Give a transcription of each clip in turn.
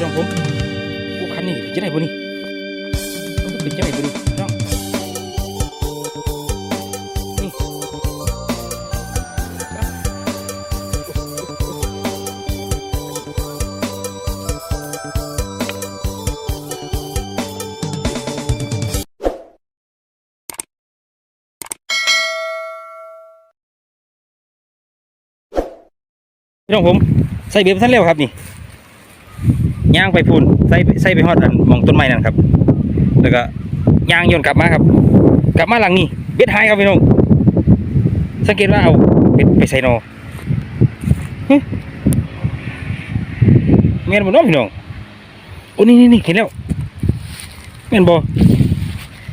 น้องผมโอ้คันนี้เป็นจังไดบ่นี่มันก็เป็นจังไดบ่นี่พี่น้องนี่พี่น้องผมใส่เบ็ดบ่ทันเร็วครับนี่ ย่างไปพูนใส่ใส่ไปฮอดอันมองต้นไม้นั่นครับ แล้วก็ย่างโยนกลับมาครับ กลับมาหลังนี้เบ็ดหายครับพี่น้องสังเกตว่าเอาเบ็ดไปใส่นอหึแม่นบ่น้องพี่น้องโอ้นี่นี่นี่เห็นแล้วแม่นบ่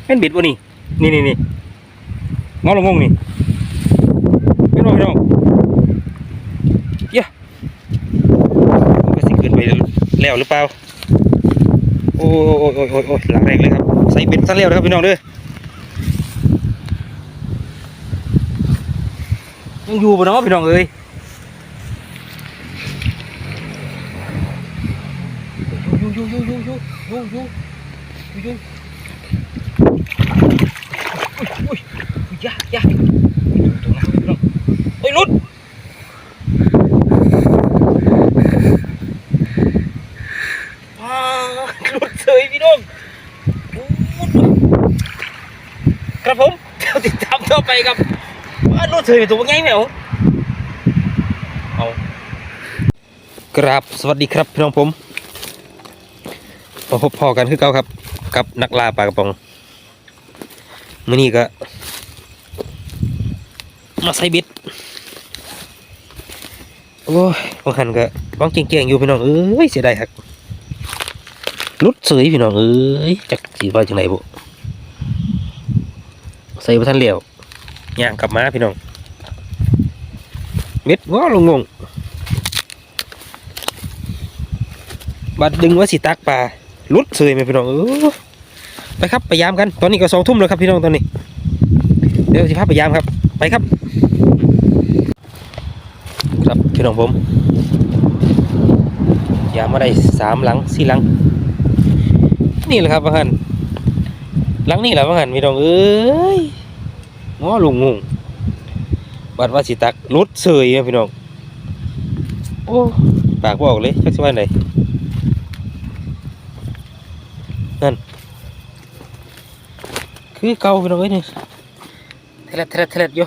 แม่นเบ็ดบ่นี่นี่นี่นี่งอลงงงนี่แม่นบ่พี่น้องเยอะมันก็สิขึ้นไป แล้วหรือเปล่า โอ้ยโอ้ยโอ้ยโอ้ยโอ้หลังแรงเลยครับ ใส่เบ็ดซะแล้วนะครับพี่น้องเด้อยังอยู่ปะเนาะพี่น้องเอ้ยอยู่อยู่อยู่อยู่อยู่อยู่อยู่อยู่อุ้ยอุ้ยอยาอยาตรงนั้นพี่น้องเฮ้ยหลุดว้าวหลุดเฉยพี่น้องโอ้ยครับผมเดี๋ยวติดตามต่อไปครับ ว้าวหลุดเฉยตัวไงแมวเอากราบสวัสดีครับพี่น้องผมมาพบพอกันคือเก่าครับ กับนักล่าปลากระป๋องมื่อนี้ก็ มาใส่บ็ดโอ้ยบางหันก็บางเก่งๆอยู่พี่น้องเอ้ยเสียดายครับรุดเสยพี่น้องเอ้ยจักสีว่าจังไหนบุใส่พระท่านเหลียวย่างกลับมาพี่น้อง เม็ดว้าวลงงงบัดดึงว่าสิตักปลาลุดเสยไหมพี่น้องเออไปครับไปยามกัน ตอนนี้ก็สองทุ่มแล้วครับพี่น้องตอนนี้ เดี๋ยวสิพาไปยามครับ ไปครับ ครับพี่น้องผมยามมาได้สามหลังสี่หลัง นี่แหละครับว่หันหลังนี่แหละว่หันพี่น้องเอ้ยง้อลงงง บัดว่าสิตักรุดเสยอะพี่น้องโอ้ปากบออกเลยจักสิว่าไหนนั่นคือเก่าพี่น้องเอ้ยนี่เทเลดเทเลดเทเลดอยู่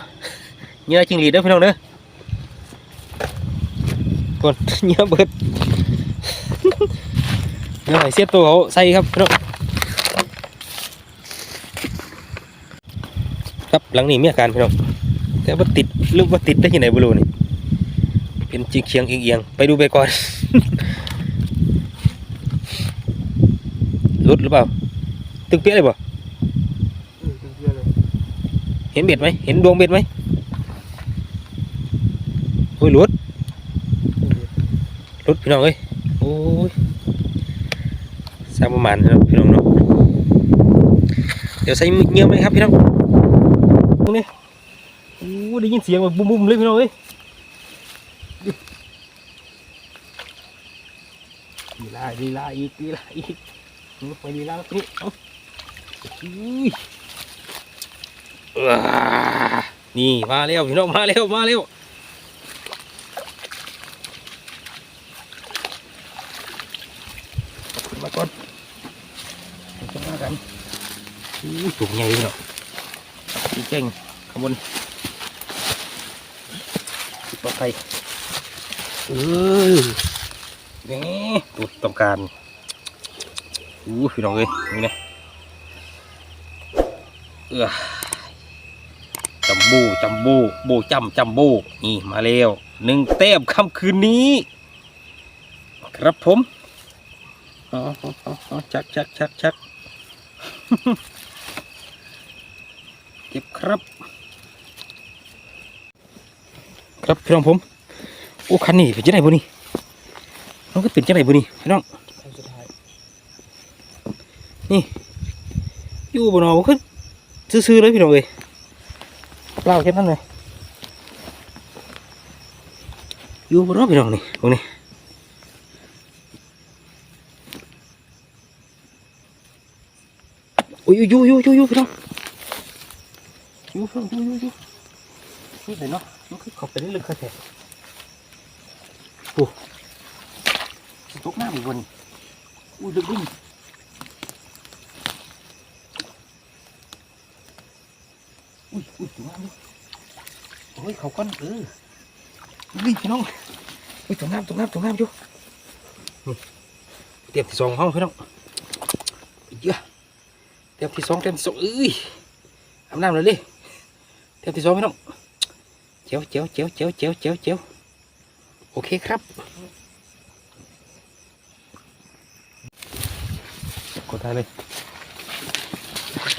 เหงื่อจิงหรีดเด้อพี่น้องเด้อคนเหงื่อเบิดเดี๋ยวให้เสียบตัวเขาใส่ครับพี่น้องครับหลังนี้มีอาการพี่น้อง แต่ว่าติดหรือว่าติดได้ที่ไหนบรูนี่เป็นจิกเคียงเอียงๆไปดูไปก่อนรุดหรือเปล่า ตึงเปี้ยเลยบ่เห็นเบ็ดไหมเห็นดวงเบ็ดไหมโอ้ยรุดรุดพี่น้องเอ้ยโอ้ยสร้างประมาณนะพี่น้องเนาะเดี๋ยวใส่เงี้ยวไหมครับพี่น้องตรงนี้ โอ้ได้ยินเสียงแบบบุ้มๆเลยพี่น้องเอ้ยลีลาลีลาอีกลีลาอีกไปลีลาตรงนี้เอาอุ้ยอ่านี่มาเร็วพี่น้องมาเร็วมาเร็วมาก่อนมากันอู้ถุงใหญ่เลยเนาะพี่เก่งขบวน ปลอดภัยเออนี่ตูดต้องการอู้พี่น้องเอ้ยนี่นะเออจัมโบ้จัมโบ้โบจำจัมโบ้นี่มาแล้วหนึ่งแต้มค่ำคืนนี้ ครับผมอ๋ออ๋ออ๋ออ๋อชักชักชักชักเก็บครับ ครับพี่น้องผมโอ้คันนี้เป็นจังไงบุนี่มันก็เป็นจังไงบุนี่พี่น้องนี่อยู่บนนอขึ้นซื่อๆเลยพี่น้องเอ้ยเล่าแค่นั้นเลยอยู่บนรอพี่น้องนี่ตรงนี้โอ้ยอยู่อยู่อยู่อยู่พี่น้องอยู่พี่น้องอยู่อยู่อยู่นี่เลยเนาะ มันคือเขอบไปนี่ลึกแค่โอ้ตกน้ำอีกวันอุ้ยลึกดิ้นอุ้ยอุ้ยตกน้ำดิโอ้ยเขาก้อนเอออุ้ยพี่น้องอุ้ยตกน้ำตกน้ำตกน้ำอยู่นี่เตรียมที่สองห้องพี่น้องเยอะเตรียมที่สองเตรียมที่สองเอ้ยอาบน้ำเลยดิเตรียมที่สองพี่น้อง เจียวเจียวเจียวเจียวเจียวเจียวเจียวโอเคครับกดได้เลย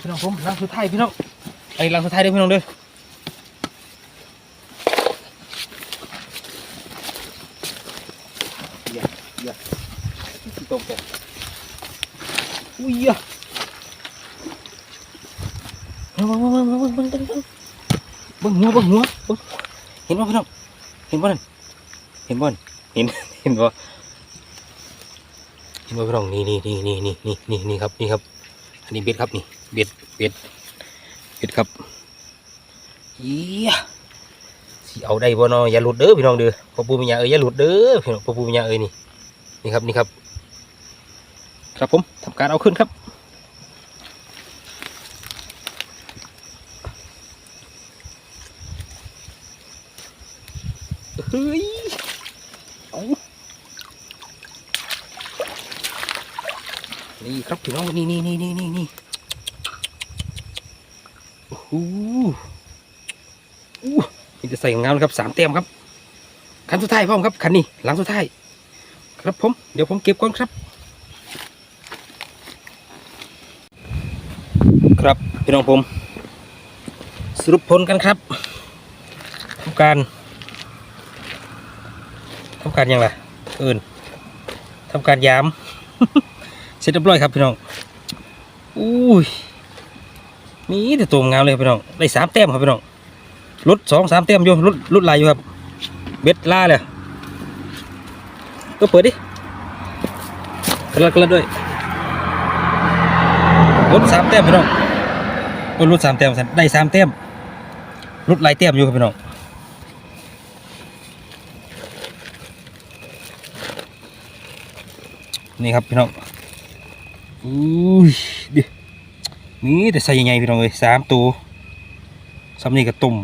พี่น้องผมลังสุดท้ายพี่น้องไอ้ลังสุดท้ายเด้อพี่น้องเด้อ หัวเบิ่งหัวเห็นบ่พี่น้องเห็นบ่นั่นเห็นบ่นั่นเห็นเห็นบ่เห็นบ่พี่น้องนี่นี่นี่นี่นี่นี่นี่นี่ครับนี่ครับ อันนี้เบ็ดครับนี่เบ็ดเบ็ดเบ็ดครับเยี่ยสิเอาได้บ่เนาะอย่าหลุดเด้อพี่น้องเด้อพ่อปู่แม่ย่าเอ้ยอย่าหลุดเด้อพี่น้องพ่อปู่แม่ย่าเอ้ยนี่นี่ครับนี่ครับ ครับผมทำการเอาขึ้นครับ เฮ้ยเอานี่ครับพี่น้องนี่นี่นี่นี่นี่นี่โอ้โหอู้นี่จะ ใส่งามเลยครับสามเต็มครับคันสุดท้ายพ่อมครับคันนี้หลังสุดท้ายครับผมเดี๋ยวผมเก็บก่อนครับ ครับพี่น้องผมสรุปผลกันครับทำการทำการยังไงเอินทำการยามเสร็จเรียบร้อยครับพี่น้องอุ้ยมีแต่ตัวงามเลยครับพี่น้องได้สามแต้มครับพี่น้อง ลดสองสามแต้มอยู่ลดลดลายอยู่ครับ เบ็ดล่าเลยก็เปิดดิกระลัดกระลัดด้วยลดสามแต้มพี่น้องโอ้ยรุดสามแต้มได้สามแต้มรุดหลายแต้มอยู่ครับพี่น้องนี่ครับพี่น้องอุ้ยดินี่แต่ใส่ยังไงพี่น้องเลยสามตัวซ้ำนี่ก็ตุ่ม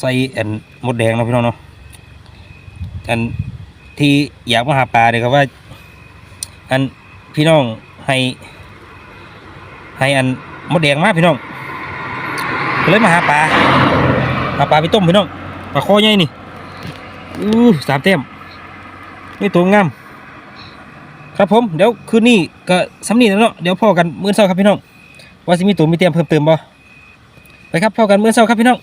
ใส่อันมดแดงเนาะพี่น้องเนาะอันที่อยากมาหาปลาเลยครับว่า อันพี่น้องให้ ให้อันมดแดงมาพี่น้องเลยมาหาปลาหาปลาไปต้มพี่น้องปลาคอใหญ่นี่อู้สามเต็มนี่ตัวงามครับผมเดี๋ยวคืนนี้ก็สำนีแล้วเนาะเดี๋ยวพ่อกันมื้อเช้าครับพี่น้องว่าสิมีตัวมีเตรียมเพิ่มเติมบ่ไปครับพ่อกันมื้อเช้าครับพี่น้อง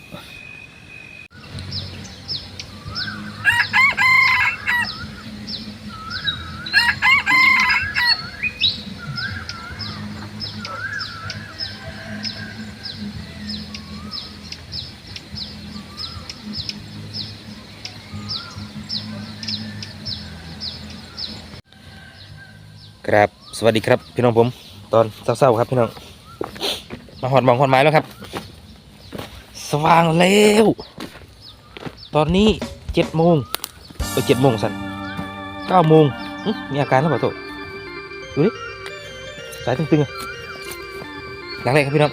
ครับสวัสดีครับพี่น้องผม ตอนเช้าๆครับพี่น้องมาหอดมองหอดไม้แล้วครับ สว่างแล้วตอนนี้เจ็ดโมงเออเจ็ดโมงสันเก้าโมงมีอาการหรือเปล่าโตดูดิสายตึงๆอะหลังแรกครับพี่น้อง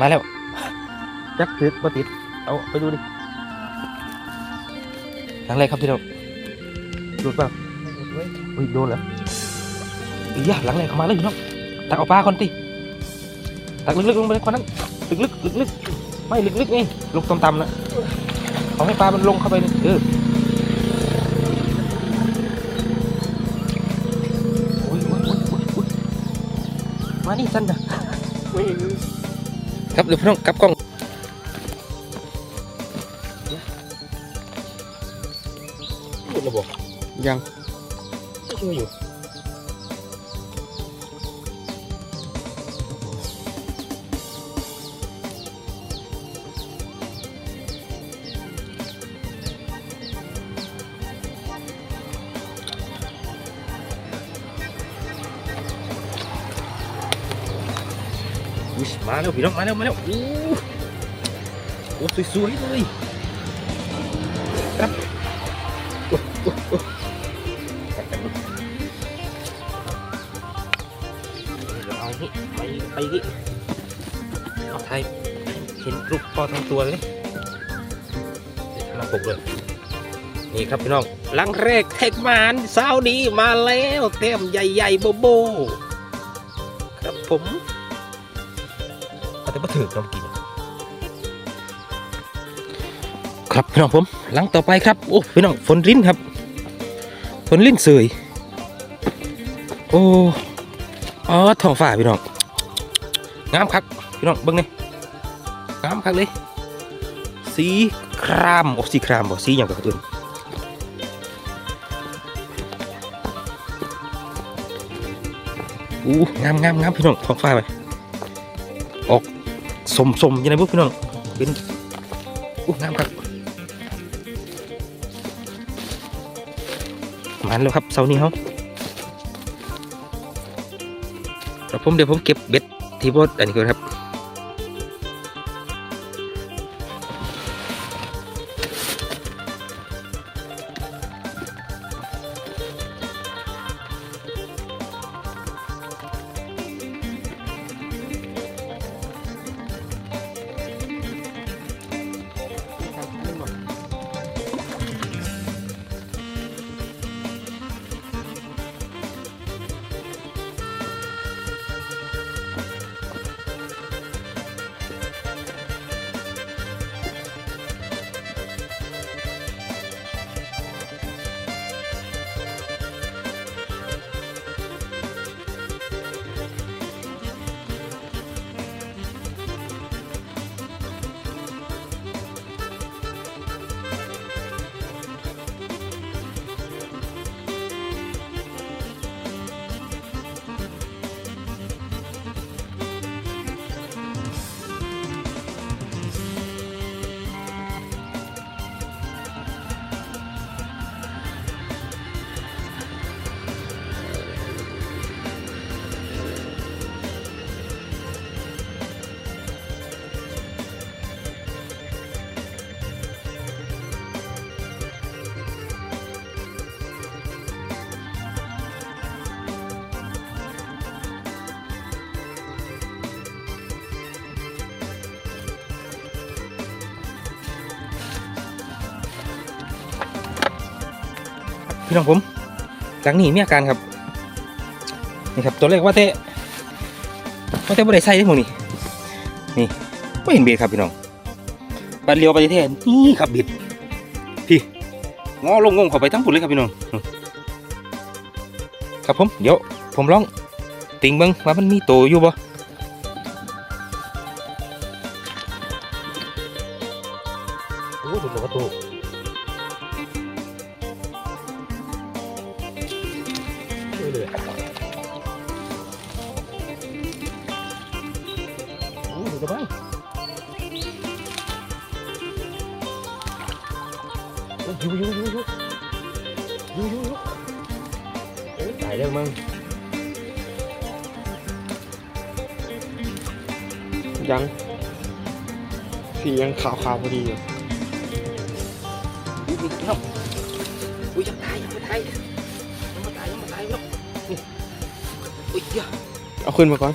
มาแล้วจักติดบ่ติดเอาไปดูดิหลังแรกครับพี่น้องดูดเปล่าอุ้ยโดนเหร ออียะหลังแรกเข้ามาเลยพี่น้องตักเอาปลาก่อนติตักลึกๆลงไปคนนั้นลึกๆลึกๆไม่ลึกๆนี่ลงต่ำๆนะเอาให้ปลามันลงเข้าไปนี่เอออุ๊ยอุ๊ยอุ๊ยอุ๊ยอุ๊ยมานี่สั้นนะครับเดี๋ยวพี่น้องกลับกล้องหมดระบบยังช่วยอยู่ อุ๊ยมาแล้วพี่น้องมาแล้วมาแล้วโอ้โหสวยๆเลยครับโอ้โอ้โอ้เอานี่ไปไปนี่เอาไทยเห็นรูปพอทั้งตัวเลยมาปกเลยนี่ครับพี่น้องลังแรกเทคมานสาวดีมาแล้วเต็มใหญ่ๆโบโบ ครับผม ถือน้ำกินครับพี่น้องผมหลังต่อไปครับโอ้พี่น้องฝนรินครับฝนรินเสยโอ้อ๋อท้องฟ้าพี่น้องงามคักพี่น้องเบิ้งนี่งามคักเลย สีครามโอ้สีครามบ่สีอย่างกับอื่นอู้งามงามงามพี่น้องท้องฟ้าไป สมสมยังไงพวกพี่น้องเป็นอู้งามครับมันแล้วครับเสานี้เขาครับผมเดี๋ยวผมเก็บเบ็ดที่บดอันนี้ก่อนครับ พี่น้องผมหลังนี้มีอาการครับนี่ครับตัวเลขว่าเตะว่าเตะบ่ได้ใส่ได้หมดนี่นี่ไม่เห็นเบียดครับพี่น้องบันเลียวไปเทศนี่ครับบิดพี่งอลงงงเข้าไปทั้งปุ่นเลยครับพี่น้องครับผมเดี๋ยวผมลองติงเบิ้งว่ามันมีโตอยู่บ่ เอ้ยตายแล้วมึงยัง สียังขาวขาวๆพอดีอยู่อุ้ยเนาะอุ้ยยังตายยังไม่ตายยังไม่ตายยังไม่ตายเนาะนี่อุ้ยเดี๋ยวเอาขึ้นมาก่อน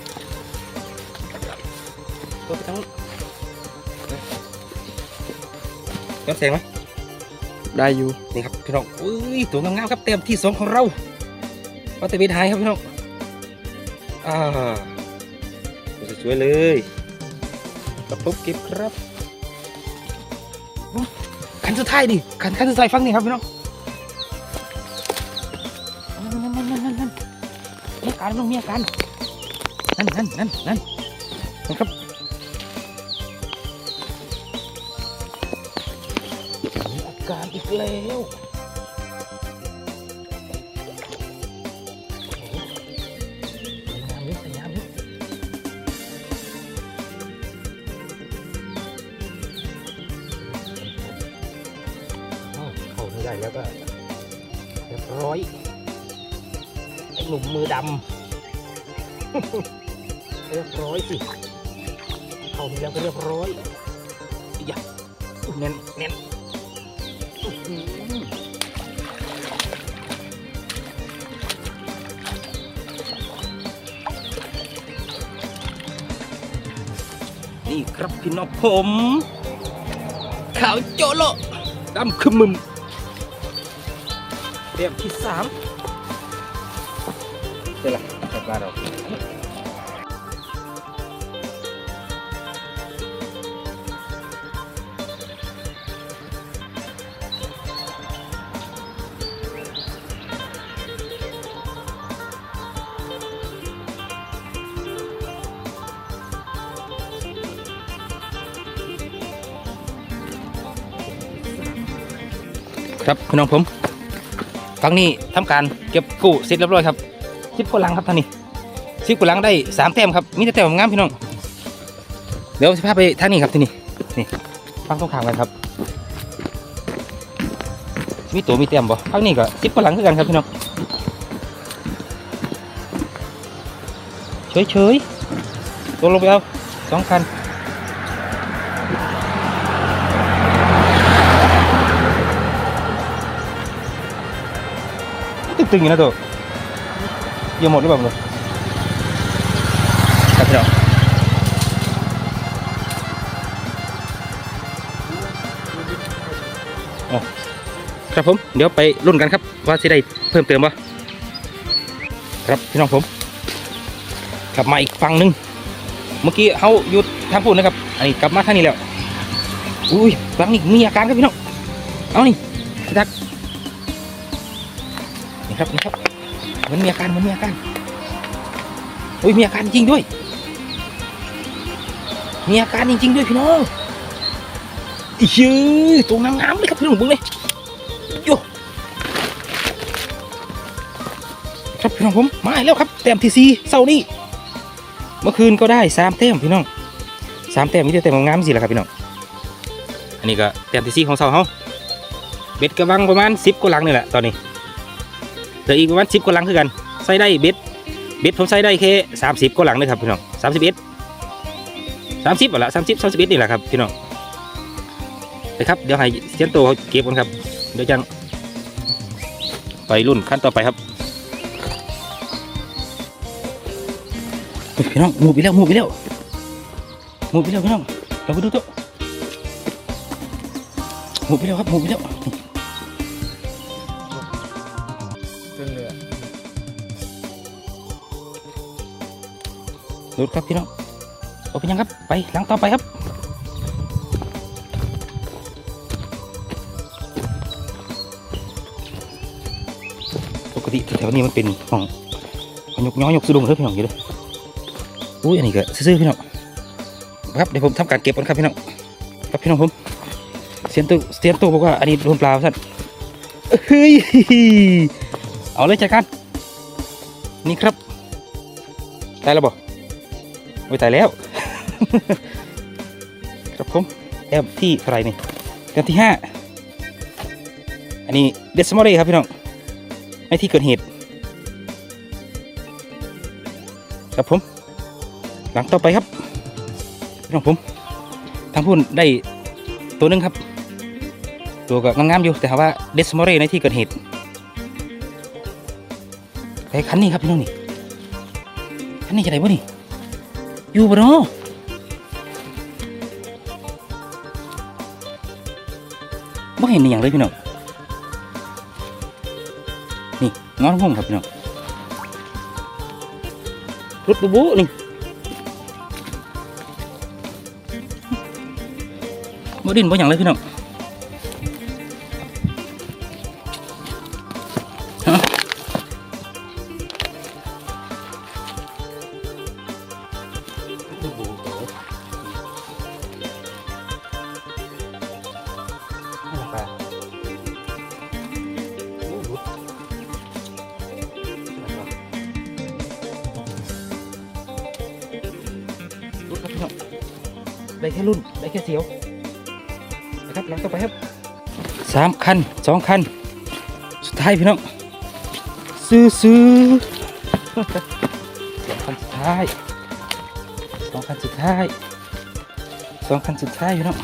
ตัวไปทั้งย้อนแสงไหมได้อยู่ นี่ครับพี่น้องอุ้ยตัวงามๆครับเต็มที่สองของเรา ว่าแต่เบ็ดหายครับพี่น้องอ่าสวยๆเลยกระปุกเก็บครับโอ้คันสุดท้ายดิคันคันสุดท้ายฟังนี่ครับพี่น้องนั่นนั่นนั่นนั่นนั่นมีอาการน้องมีอาการนั่นนั่นนั่นนั่นนั่นครับมีอาการอีกแล้ว เข้าที่แล้วก็เรียบร้อยอย่างอุ๊ยแน่นแน่นนี่ครับพี่น้องผม ขาวโจโลดำขมึมเตรียมที่สามเดี๋ยวละกลับบ้าเรา ครับพี่น้องผมฟังนี้ทำการเก็บกู้เสร็จเรียบร้อยครับสิบกว่าหลังครับท่านนี่สิบกว่าหลังได้สามแต้มครับมีแต่แต้มงามพี่น้องเดี๋ยวสิพาไปท่านี้ครับที่นี่นี่ฟังตรงข้ามกันครับมีตัวมีแต้มบ่ฟังนี้ก็สิบกว่าหลังคือกันครับพี่น้องเฉยเฉยๆตัวลงไปเอาสองคัน ตึงอยู่นะตัวเยี่ยมหมดหรือเปล่าเลยครับพี่น้องอ๋อครับผมเดี๋ยวไปรุ่นกันครับว่าจะได้เพิ่มเติมบ่ครับพี่น้องผมกลับมาอีกฝั่งหนึ่งเมื่อกี้เขาหยุดทางพูดนะครับ อันนี้กลับมาทางนี้แล้ว อุ้ยฝั่งนี้มีอาการครับพี่น้อง เอานี่ทักนี่ ครับนี่ครับเหมันมีอาการเหมันมีอาการโอ้ยมีอาการจริงด้วย มีอาการจริง ๆ ด้วยพี่น้องอีชื่อตัวงามๆเลยครับพี่น้องบึ้งเลยโยครับพี่น้องผมมาแล้วครับแต้มที่สี่เศร้านี่เมื่อคืนก็ได้สามแต้มพี่น้องสามแต้มมีแต่แต้มงามสิแหละครับพี่น้องอันนี้ก็แต้มที่สี่ของเศร้าเขาเบ็ดกระวังประมาณสิบกว่าหลังนี่แหละตอนนี้ เหลืออีกประมาณสิบกว่าหลังคือกันใส่ได้เบ็ดเบ็ดผมใส่ได้แค่สามสิบกว่าหลังเลยครับพี่น้องสามสิบเอ็ดสามสิบละสามสิบสามสิบเอ็ดนี่แหละครับพี่น้องไปครับเดี๋ยวให้เซียนโตเขาเก็บกันครับเดี๋ยวจังไปรุ่นขั้นต่อไปครับพี่น้องมูไปแล้วหมูไปแล้วหมูไปแล้วพี่น้องเราไปดูตัวหมูไปแล้วครับหมูไปแล้ว ดูดครับพี่น้องเอาไปยังครับ ไปหลังต่อไปครับปกติแถวนี้มันเป็นของของยกย้อยยกสุดงเฮ้ยพี่น้องอยู่เลยอุ้ยอันนี้ก็ซื่อพี่น้องครับเดี๋ยวผมทำการเก็บก่อนครับพี่น้องครับพี่น้องผมเสียนตู้เสียนตู้บอกว่าอันนี้รวมปลาสั่นเฮ้ยเอาเลยจัดการนี่ครับ ได้แล้วบ่ อ้ยตายแล้ว ครับผมแอมที่เท่าไรนี่แอมที่ห้าอันนี้เดสมอรีครับพี่น้องในที่เกิดเหตุ ครับผม หลังต่อไปครับพี่น้องผมทางพุ่นได้ตัวหนึงครับ ตัวก็งามๆอยู่แต่ว่าเดสมอรีในที่เกิดเหตุไปคันนี้ครับพี่น้องนี่คันนี้จะได้บ่นี่ อยู่บ่เนาะไม่เห็นอย่างเลยพี่น้องนี่งอนงงครับพี่น้องรถบูบูนี่บ่ดินบ่อย่างเลยพี่น้อง ได้แค่รุ่นได้แค่เสียวนะครับหลังต่อไปครับสามคันสองคัน สุดท้ายพี่น้องซื้อซื้อสองคันสุดท้ายสองคันสุดท้ายสองคันสุดท้ายพี่น้อง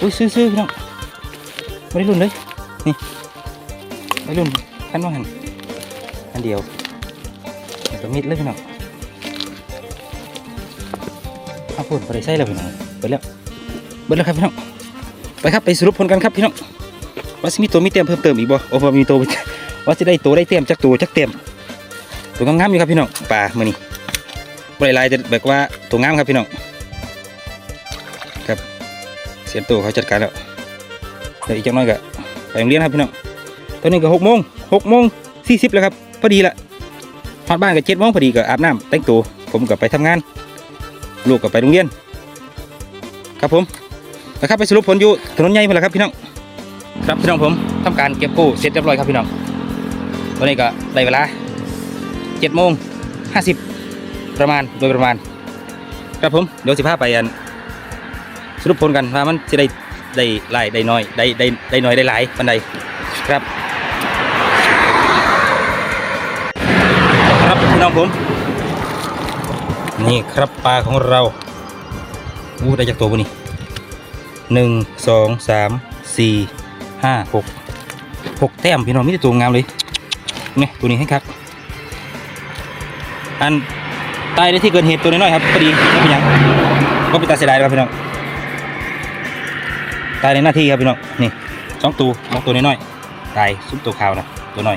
อุ้ยซื้อซื้อพี่น้องไม่ได้รุ่นเลยนี่ไม่รุ่นคันว่าหันอันเดียวแล้วมิดเลยพี่น้อง เอาพูดไปใส่แล้วพี่น้องเปิดแล้วเปิดแล้วครับพี่น้องไปครับไปสรุปผลกันครับพี่น้องว่าสิมีตัวมีเต็มเพิ่มเติมอีกบ่โอ้พอมีตัวว่าสิได้ตัวได้เต็มจักตัวจักเต็มตัวงามๆอยู่ครับพี่น้องป่ามื้อนี้บ่ได้หลายแต่แบบว่าตัวงามครับพี่น้องครับเสียตัวเขาจัดการแล้วเดี๋ยวอีกจังน้อยก็ไปโรงเรียนครับพี่น้องตอนนี้ก็หกโมงหกโมงสี่สิบแล้วครับพอดีละพอดบ้านก็เจ็ดโมงพอดีก็อาบน้ำแต่งตัวผมก็ไปทำงาน ลูกก็ไปโรงเรียน ครับผมนะครับไปสรุปผลอยู่ถนนใหญ่ไปแล้วครับพี่น้องครับพี่น้องผมทำการเก็บกู้เสร็จเรียบร้อยครับพี่น้องตอนนี้ก็ได้เวลาเจ็ดโมงห้าสิบประมาณโดยประมาณ ครับผมเดี๋ยวสิพาไปอันสรุปผลกันว่ามันจะได้ได้หลายได้น้อยได้ได้ได้น้อยได้หลายปันใดครับ ครับพี่น้องผม นี่ครับปลาของเราอู้ได้จากตัวบุนี่หนึ่งสองสามสี่ห้าหกหกแต้มพี่น้องมีแต่ตัวงามเลยนี่ตัวนี้ให้ครับ อันตายในที่เกิดเหตุตัวน้อยๆครับพอดีไม่เป็นยังก็เป็นตาเสียดายครับพี่น้องตายในหน้าที่ครับพี่น้องนี่สองตัวสองตัวน้อยๆตายซุปตัวขาวนะตัวน้อย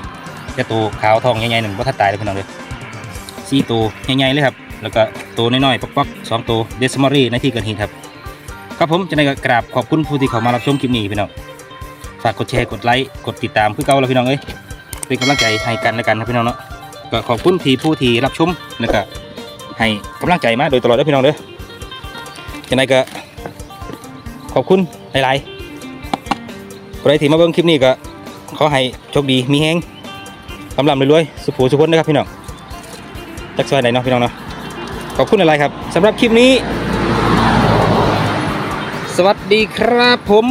แค่ตัวขาวทองใหญ่ๆหนึ่งว่าถ้าตายเลยพี่น้องเลยสี่ตัวใหญ่ๆเลยครับ แล้วก็ตัวน้อยๆปักๆสองตัวเดซมอรี่ในที่เกิดเหตุครับ ครับผมจะได้กราบขอบคุณผู้ที่เข้ามารับชมคลิปนี้พี่น้องฝากกดแชร์กดไลค์กดติดตามเพื่อเก่าแล้วพี่น้องเอ้ยเป็นกำลังใจให้กันและกันนะพี่น้องเนาะก็ขอบคุณที่ผู้ที่รับชมแล้วก็ให้กำลังใจมาโดยตลอดเลยพี่น้องเด้อจะได้ก็ขอบคุณหลายๆใครที่มาเบิ่งคลิปนี้ก็ขอให้โชคดีมีแฮงลำลำรวยๆสุขสุขคนนะครับพี่น้องจักซอยไหนเนาะพี่น้องเนาะ ขอบคุณอะไรครับสำหรับคลิปนี้ สวัสดีครับผม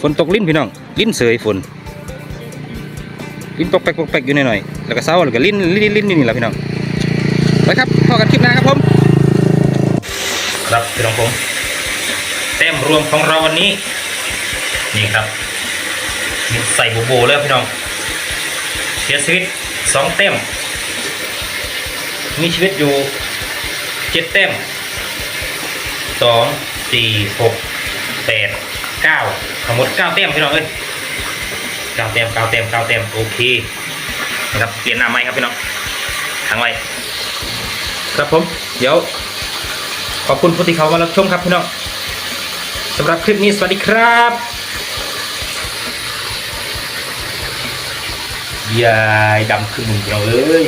ฝนตกลิ้นพี่น้อง ลิ้นเสยฝน ลิ้นปกแปกปกแปกอยู่หน่อยๆแล้วก็เศร้าแล้วก็ลิ้นลิ้นลิ้นนี่แหละพี่น้องไปครับพอกันคลิปหน้าครับผม ครับพี่น้องผมแต้มรวมของเราวันนี้ นี่ครับใส่โบโบแล้วพี่น้องเสียชีวิตสองแต้ม มีชีวิตอยู่เจ็ดแต้มสองสี่หกแปดเก้าทั้งหมดเก้าแต้มพี่น้องเอ้ยเก้าแต้มเก้าแต้มเก้าแต้มโอเคนะครับเปลี่ยนหน้าไม้ครับพี่น้องทางไว้ครับผม เดี๋ยว ขอบคุณผู้ที่เขามารับชมครับพี่น้องสำหรับคลิปนี้สวัสดีครับยายดำขึ้นมึงเราเลย